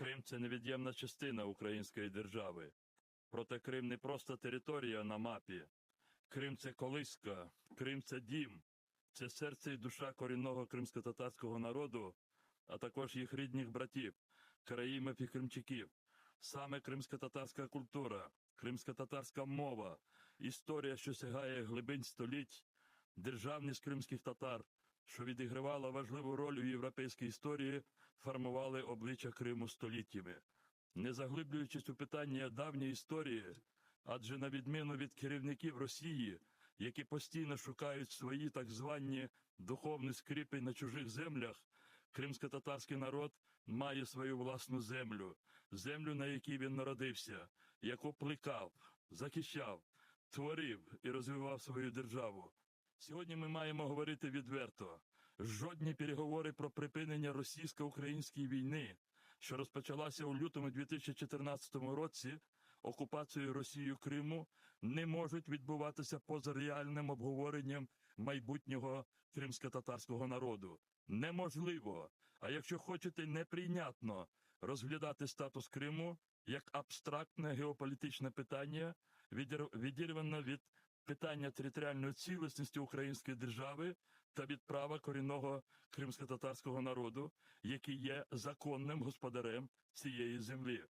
Крим це невід'ємна частина української держави. Проте Крим не просто територія на мапі. Крим це колиска, Крим це дім, це серце і душа корінного кримсько-татарського народу, а також їх рідних братів, караїмів і кримчаків. Саме кримсько-татарська культура, кримсько-татарська мова, історія, що сягає глибин століть, державність кримських татар, що відігравала важливу роль у європейській історії, формували обличчя Криму століттями. Не заглиблюючись у питання давньої історії, адже на відміну від керівників Росії, які постійно шукають свої так звані духовні скріпи на чужих землях, кримсько-татарський народ має свою власну землю, землю, на якій він народився, яку плекав, захищав, творив і розвивав свою державу. Сьогодні ми маємо говорити відверто. Жодні переговори про припинення російсько-української війни, що розпочалася у лютому 2014 році окупацією Росією Криму, не можуть відбуватися поза реальним обговоренням майбутнього кримсько-татарського народу. Неможливо. А якщо хочете неприйнятно розглядати статус Криму як абстрактне геополітичне питання, відір- відірване від питання територіальної цілісності української держави та від права корінного кримсько-татарського народу, який є законним господарем цієї землі.